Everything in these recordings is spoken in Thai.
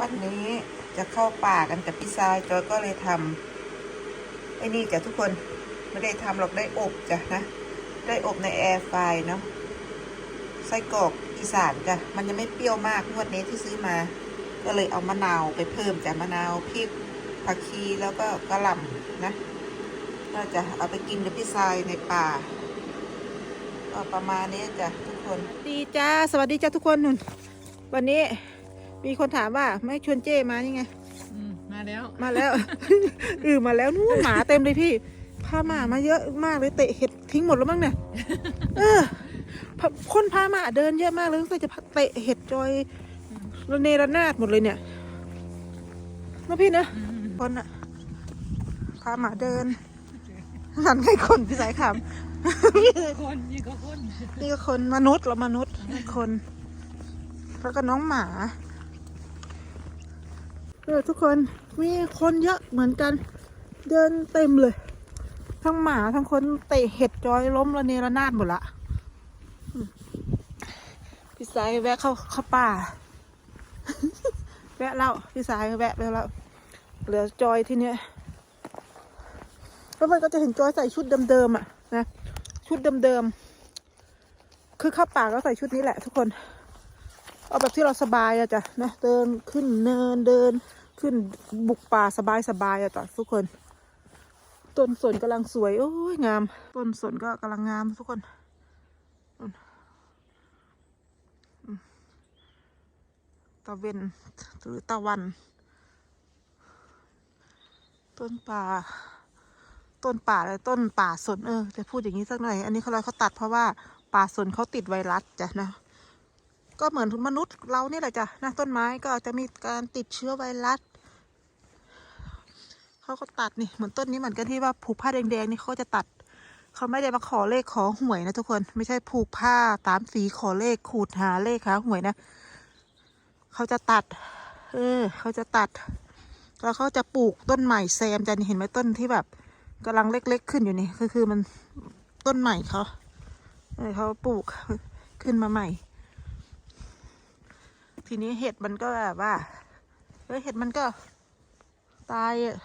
วันนี้จะเข้าป่ากันกับพี่ชายจอยก็เลยทำไอ้นี่จ้ะทุกคนไม่ได้ทำหรอกได้อบจ้ะนะ ได้อบในแอร์ไฟเนาะไส้กรอกอีสานจ้ะมันจะไม่เปรี้ยวมากงวดนี้ที่ซื้อมา ก็เลยเอามะนาวไปเพิ่มจ้ะมะนาวพริกผักชีแล้วก็กระหล่ำนะก็จะเอาไปกินกับพี่ชายในป่าก็ประมาณนี้จ้ะทุกคน ดีจ้าสวัสดีจ้าทุกคนนุ่นวันนี้ มีคนถามว่าไม่ชวนเจ้มานี่ไง อืมมาแล้ว มาแล้ว อือมาแล้วนู่นหมาเต็มเลยพี่พาหมามาเยอะมากเลยเตะเห็ดทิ้งหมดแล้วมั้งเนี่ย เออพาคนพาหมาเดินเยอะมากเลยก็จะเตะเห็ดจอยระเนระนาดหมดเลยเนี่ยนะพี่นะคนอะพาหมาเดินหันให้คนพี่สายขำคนนี่ก็คนนี่ก็คนมนุษย์เรามนุษย์คน แล้วก็น้องหมา เออทุกคนมีคนเยอะเหมือนกัน เดินเต็มเลย ทั้งหมาทั้งคนเตะเห็ดจอยล้มระเนระนาดหมดละพี่สายแวะเข้าเข้าป่า แวะเล่าพี่สายแวะไปแล้วเหลือจอยที่เนี้ยแล้วมันก็จะเห็นจอยใส่ชุดเดิมๆอะนะชุดเดิมๆคือเข้าป่าก็ใส่ชุดนี้แหละทุกคน เอาแบบที่เราสบายอะจ้ะนะเดินขึ้นเนินเดินขึ้นบุกป่าสบายสบายๆอะจ้ะทุกคน ต้นสนกำลังสวยโอ้ยงาม ต้นสนก็กำลังงามทุกคนตะเวนหรือตะวัน ต้นป่า ต้นป่าอะไรต้นป่าสนเออจะพูดอย่างนี้สักหน่อย อันนี้เขาเลยเขาตัดเพราะว่าป่าสนเขาติดไวรัสจ้ะนะ ก็เหมือนมนุษย์เรานี่แหละจ้ะนะต้นไม้ก็จะมีการติดเชื้อไวรัสเขาก็ตัดนี่เหมือนต้นนี้เหมือนกันที่ว่าผูกผ้าแดงๆนี่เขาจะตัด เขาไม่ได้มาขอเลขขอหวยนะทุกคน ไม่ใช่ผูกผ้าตามสีขอเลขขูดหาเลขหาหวยนะเขาจะตัด เออเขาจะตัด แล้วเขาจะปลูกต้นใหม่แซมจะเห็นไหมต้นที่แบบกำลังเล็ก ๆ ขึ้นอยู่นี่คือคือมันต้นใหม่เขาเออเขาปลูกขึ้นมาใหม่ ทีนี้เห็ดมันก็แบบว่าเออเห็ดมันก็ ตายอะ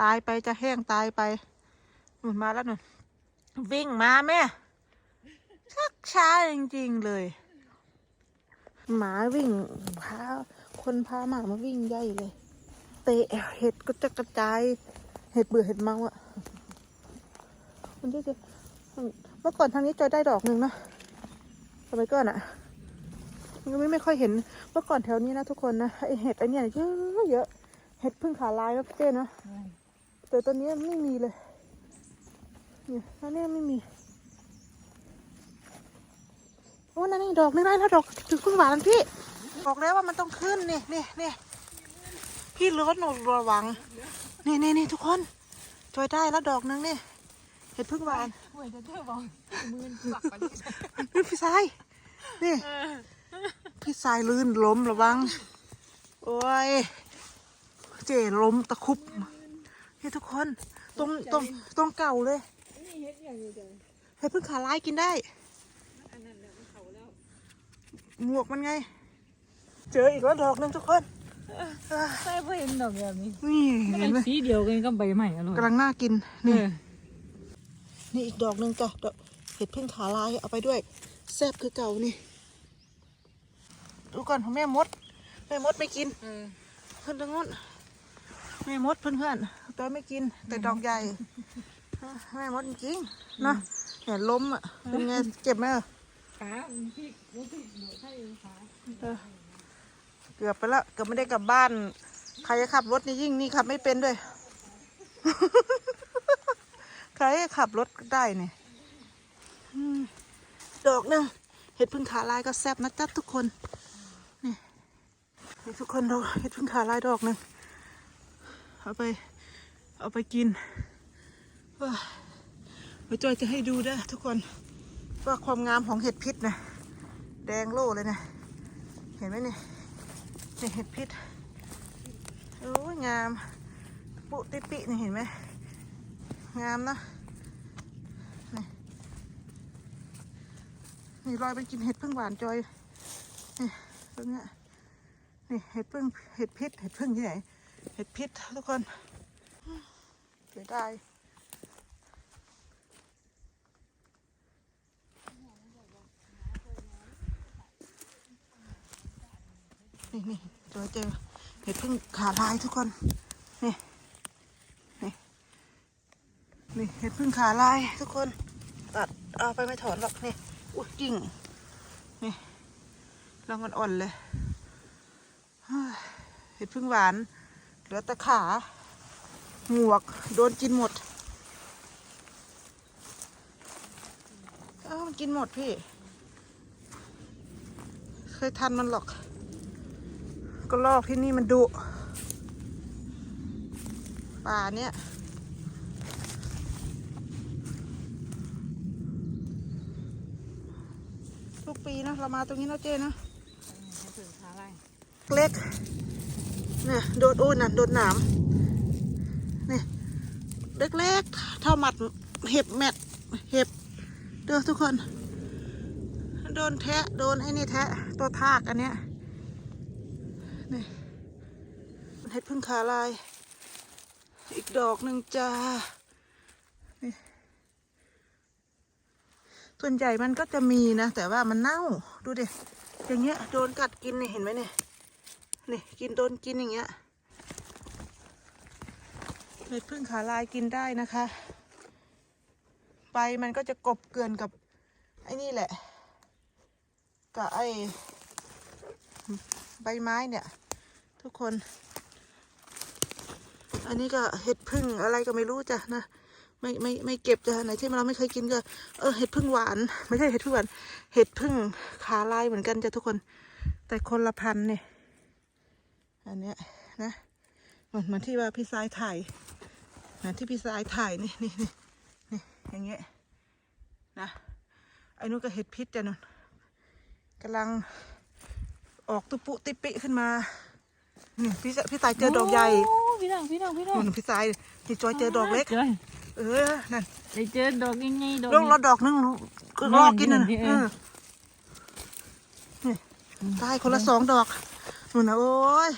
ตายไปจะแห้งตายไปหนุนมาแล้วหนุนวิ่งมาแม่ชักช้าจริง ๆ เลย หมาวิ่งพาคนพาหมามาวิ่งใหญ่เลย เตะเห็ดก็จะกระจาย เห็ดเบื่อเห็ดเมาอะมันจะเมื่อก่อนทางนี้จอยได้ดอกหนึ่งนะสมัยก่อนอะ ไม่ไม่ค่อยเห็นเมื่อก่อนแถวนี้นะทุกคนนะไอเห็ดไอเนี่ยเยอะเยอะเห็ดพึ่งขาลายนะพี่เจ้นะแต่ตอนนี้ไม่มีเลยเนี่ยตอนนี้ไม่มีโอ้นั่นนี่ดอกไม่ได้แล้วดอกถึงพึ่งหวานแล้วพี่บอกแล้วว่ามันต้องขึ้นนี่นี่นี่พี่รถหนูระวังนี่นี่นี่ทุกคนช่วยได้แล้วดอกนึงนี่เห็ดพึ่งหวานหวยจะเท่าบอกมือปักไปที่นี่พี่สายนี่ พี่สายลื่นล้มระวัง โอ้ย เจ๋ล้มตะคุบนี่ทุกคน ตรงตรงตรงเก่าเลยนี่เฮ็ดอย่างนี้เดียวเห็ดพึ่งขาลายกินได้ อันนั้นแล้วมันเขาแล้ว หมวกมันไง เจออีกแล้วดอกหนึงทุกคนใส่เพื่อเห็นดอกแบบนี้ นี่เห็นไหมสีเดียวกันก็ใบใหม่อร่อยกำลังน่ากิน นี่ นี่นี่อีกดอกหนึ่งจ้ะดอกเห็ดพึ่งขาลายเอาไปด้วย แซ่บคือเก่านี่ ดูก่อนของแม่มด แม่มดไม่กินเออเพื่อนตรงนู้นแม่มดเพื่อนเพื่อนๆตัวไม่กิน แต่ดอกใหญ่แม่มดจริงๆเนาะเห็นล้มอะเป็นไงเจ็บไหมเออขาพี่รู้สึกหนูใช่ขาเออเกือบไปแล้วเกือบไม่ได้กลับบ้าน ใครจะขับรถนี่ยิ่งนี่ขับไม่เป็นด้วย ใครจะขับรถก็ได้เนี่ยอืมดอกหนึ่งเห็ดพึ่งขาลายก็แซ่บนะจ๊ะทุกคนนี่ นี่ทุกคนดอกเห็ดพึ่งขาลายดอกหนึ่งเอาไป เอาไปกินเอ้ยเดี๋ยวจอยจะให้ดูนะทุกคนว่าความงามของเห็ดพิษนะแดงโล่เลยนะเห็นไหมนี่นี่เห็ดพิษโอ้ยงามปุติปินี่เห็นไหมงามนะนี่นี่ลอยไปกินเห็ดพึ่งหวานจอยนี่ตรงเนี้ย นี่เห็ดพึ่งเห็ดพิษเห็ดพึ่งที่ไหนเห็ดพิษทุกคนเสียดายนี่นี่เจอเจอเห็ดพึ่งขาลายทุกคน นี่ นี่ นี่เห็ดพึ่งขาลายทุกคน ตัดเอาไปไม่ถอนหรอกนี่ อุ้ยกิ่ง นี่ลองอ่อนๆเลย เห็ดพึ่งหวานเหลือแต่ขาหมวก โดนกินหมด เอ้ามันกินหมดพี่ เคยทันมันหรอก ก็ลอกที่นี่มันดุป่าเนี้ยทุกปีนะเรามาตรงนี้นะเจ้นะให้ถึงขาไล่เล็ก นี่ยโดนอู้น่ะโดนหนามนี่เล็กๆเท่าหมัดเห็บแมดเห็บเด้อทุกคน โดนแทะโดนไอ้นี่แทะตัวทากอันเนี้ยนี่มันเห็ดพึ่งขาลาย อีกดอกหนึ่งจ้านี่ส่วนใหญ่มันก็จะมีนะ แต่ว่ามันเน่าดูดิอย่างเงี้ยโดนกัดกินเนี่ยเห็นไหมเนี่ย นี่กินโดนกินอย่างเงี้ยเห็ดพึ่งขาลายกินได้นะคะใบมันก็จะกบเกลื่อนกับไอ้นี่แหละ กับไอ้ใบไม้เนี่ย ทุกคน อันนี้ก็เห็ดพึ่งอะไรก็ไม่รู้จ้ะนะไม่ไม่ไม่เก็บจ้ะไหนที่เราไม่เคยกินก็เออเห็ดพึ่งหวาน ไม่ใช่เห็ดพึ่งหวานเห็ดพึ่งขาลายเหมือนกันจ้ะทุกคน แต่คนละพันเนี่ย อันเนี้ยนะเหมือนเหมือนที่ว่าพี่สายถ่ายเหมือนที่พี่สายถ่ายนี่นี่นี่นี่อย่างเงี้ยนะไอ้นู้นก็เห็ดพิษจ้ะนุ่นกำลังออกตุปุติปิขึ้นมานี่พี่สพี่สายเจอดอกใหญ่โอ้พี่น้องพี่น้องพี่น้องนุ่นพี่สายพี่จอยเจอดอกเล็กจอยเออนั่นได้เจอดอกง่ายๆดอกลงเราดอกนึงก็รอกินน่ะนี่เออนี่ได้คนละสองดอกนุ่นนะโอ้ย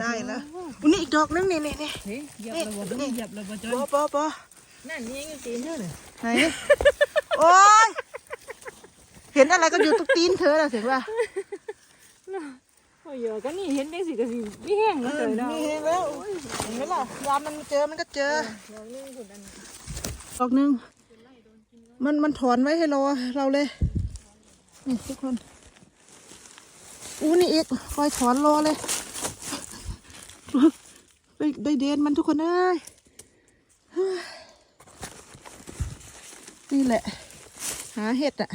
ได้แล้วอุ้ยนี่อีกดอกนึงนี่นี่นี่เฮ้ยเหยียบระบบนี่เหยียบระบบจอยปอปอปอนั่นนี่ยังตีนเท่าเลยไหนโอ้ยเห็นอะไรก็อยู่ตุกตีนเธอน่ะเห็นป่ะโอ้ยก็นี่เห็นได้สิก็สิไม่แห้งเอแล้วอเลยเนาะมีเห็นแล้วเห็นไหมล่ะยามมันเจอมันก็เจอดอกนึงคนนั้นดอกหนึ่งมันมันถอนไว้ให้เราเราเลยนี่ทุกคนอู้นี่อีกคอยถอนรอเลย ได้ได้เดนมันทุกคนเอ้ยเฮ้ยนี่แหละ หาเห็ดอะ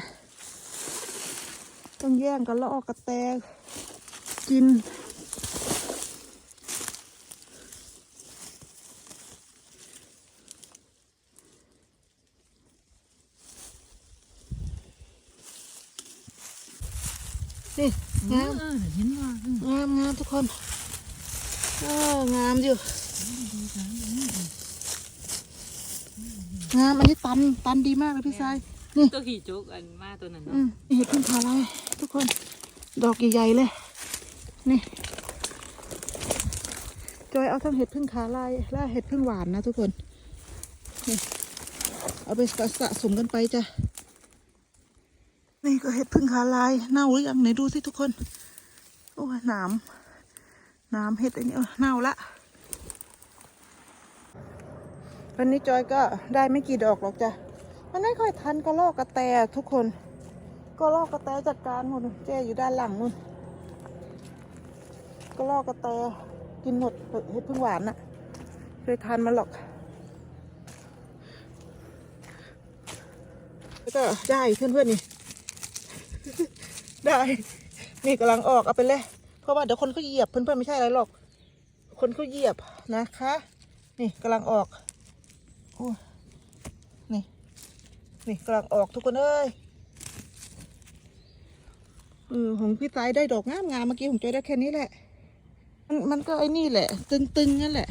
ต้องแย่งกันแล้วออกกระแตกิน นี่งามเออเห็นว่างามงามทุกคน เอองามอยู่งามอันนี้ตันตันดีมากเลยพี่ชายนี่ตัวขี่จุกอันมาตัวนั้นอืเนาะมนี่เห็ดพึ่งขาลายทุกคนดอกใหญ่ๆเลย นี่จอยเอาทั้งเห็ดพึ่งขาลายและเห็ดพึ่งหวานนะทุกคนนี่เอาไปสะสมกันไปจ้ะนี่ก็เห็ดพึ่งขาลายเน่าหรือยังไหนดูสิทุกคน โอ้ยหนามห นามเห็ดอันนี้เน่าละวันนี้จอยก็ได้ไม่กี่ดอกหรอกจ้ะ มันไม่ค่อยทันก็ลอกกระแตทุกคน ก็ลอกกระแตจัดการหมดเจ๊อยู่ด้านหลังนู่น ก็ลอกกระแตกินหมดเห็ดพึ่งหวานน่ะเคยทานมันหรอกแล้วก็ได้เพื่อนๆนี่ ได้ นี่กำลังออกเอาไปเลย เพราะว่าเดี๋ยวคนเขาเหยียบเพื่อนๆไม่ใช่อะไรหรอก คนเขาเหยียบนะคะ นี่กำลังออกโอ้ยนี่นี่กำลังออกทุกคนเอ้ยเออของพี่สายได้ดอกงามงามๆเมื่อกี้ผมจอยได้แค่นี้แหละ มันมันก็ไอ้นี่แหละ ตึงๆนั่นแหละ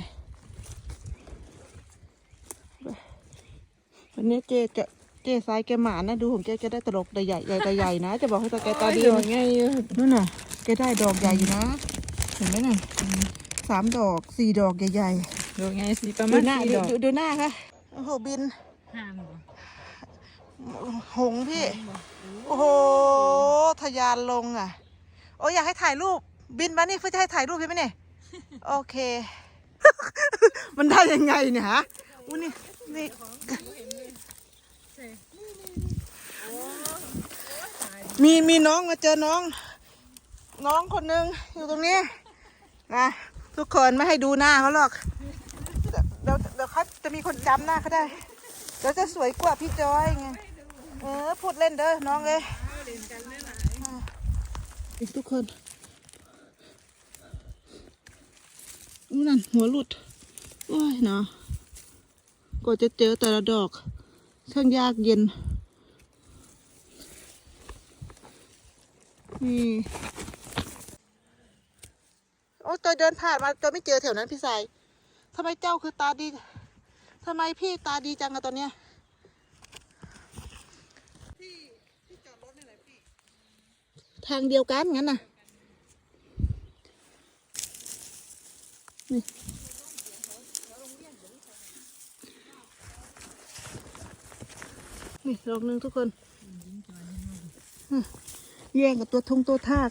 วันนี้เจจะเจสายแกหมานะดูของเจจะได้ตลกใหญ่ใหญ่ใหญ่ๆนะ จะบอกให้ตาแกตาดีดอกง่ายอยู่นู่นน่ะ แกได้ดอกใหญ่อยู่นะ เห็นไหมน่ะสามดอกสี่ดอกใหญ่ดูไงสิประๆมาดูณหน้าสี่ดูดอกดูดูหน้าค่ะโอ้โหบินห้ามบ่หงส์พี่ โอ้โหทะยานลงอะ โอ้ยอยากให้ถ่ายรูปบินมานี่เพื่อจะให้ถ่ายรูปใช่ไหมเนี่ยโอเค มันได้ยังไงเนี่ยฮะอุ้ยนี่นี่มีมีน้องมาเจอน้อง น้องคนหนึ่งอยู่ตรงนี้นะทุกคนไม่ให้ดูหน้าเขาหรอกเดี๋ยวเดี๋ยวเขาจะมีคนจำหน้าเขาได้เดี๋ยวจะสวยกว่าพี่จอยไงเออพูดเล่นเด้อน้องเลยอีกทุกคนอู้นั่นหัวหลุดโอ้ยเนาะกว่าจะเจอแต่ละดอกช่างยากเย็นนี่ ยเดินผ่านมาตัวไม่เจอแถวนั้นพี่สายทำไมเจ้าคือตาดีทำไมพี่ตาดีจังอะตอนเนี้ยทางเดียวกันงั้นน่ะนี่นี่ดอกหนึ่งทุกคนแย่งกับตัวทงตัวทาก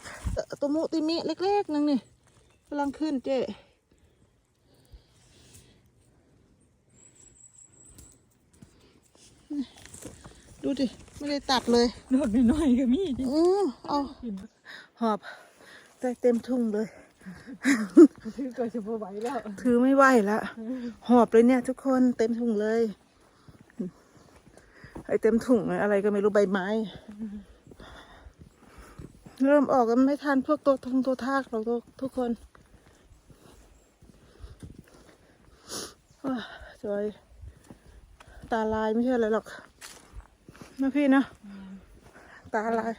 ตัวมุติมิเล็กๆนึงนี่ กำลังขึ้นเจ๊นี่ดูดิ ไม่ได้ตัดเลยโดดน้อยๆก็มีดิอือเอาหอบได้เต็มทุ่งเลย ถือตัวจะบ่ไหวแล้ว ถือไม่ไหวแล้วหอบเลยเนี่ยทุกคนเต็มถุงเลย ไอเต็มถุงอะไรก็ไม่รู้ใบไม้ เริ่มออกกันไม่ทันพวกตัวทงตัวทากหรอกทุกคน อ้าวจอยตาลายไม่ใช่อะไรหรอกนะพี่นะ ตาลาย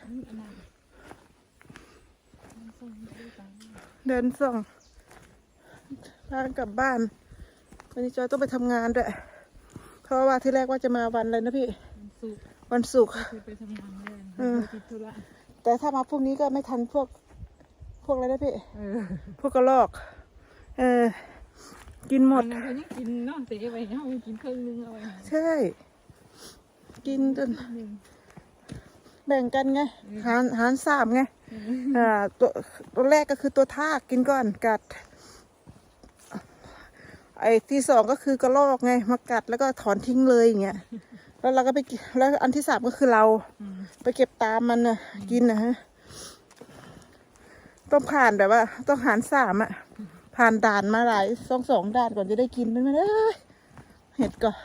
เดินส่องพากันกลับบ้าน วันนี้จอยต้องไปทำงานด้วย เพราะว่าที่แรกว่าจะมาวันอะไรนะพี่สุกวันศุกร์คือไปทำงานเลยเออติดธุระแต่ถ้ามาพรุ่งนี้ก็ไม่ทันพวก พวกอะไรนะพี่เออพวกกระรอก เออ กินหมดวันนั้นเขายังกินเนาะแต่เอาไว้เฮากินครึ่งนึงเอาไว้ให้ใช่ กินจนหนึ่งแบ่งกันไงหารหารสามไงอ่าตัวตัวแรกก็คือตัวทากกินก่อนกัด ไอ้ที่สองก็คือกระรอกไงมากัดแล้วก็ถอนทิ้งเลยอย่างเงี้ยแล้วเราก็ไปกิแล้วอันที่สามก็คือเราอืมไปเก็บตามมันนะกินนะฮะต้องผ่านแบบว่า ต้องหารสามอะ ผ่านด่านมาหลายสองสองด่านก่อนจะได้กินไม่ไม่ได้เห็ดก่อน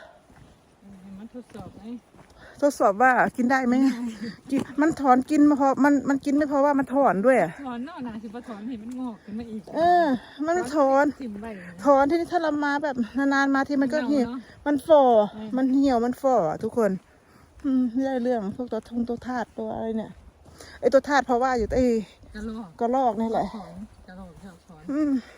ให้มันทดสอบไหมทดสอบว่ากินได้ไหมกินมันถอนกินไม่พอมันมันกินไม่เพราะว่ามันถอนด้วยอะถอนเนาะน่าสิบ่ถอนให้มันงอกขึ้นมาอีก เออ มันไม่ถอนทิ่มไว้ถอนที่นี่ถ้าเรามาแบบนานๆมาทีมันก็เหี่ยวเนาะมันฝ่ออืมมันเหี่ยวมันฝ่ออะทุกคน อืมไม่ได้เรื่องพวกตัวทงตัวทาดตัวอะไรเนี่ยไอตัวทาดเพราะว่าอยู่ไอ้กระรอกกระรอกนี่แหละถอนกระรอกชอบถอนอืมเ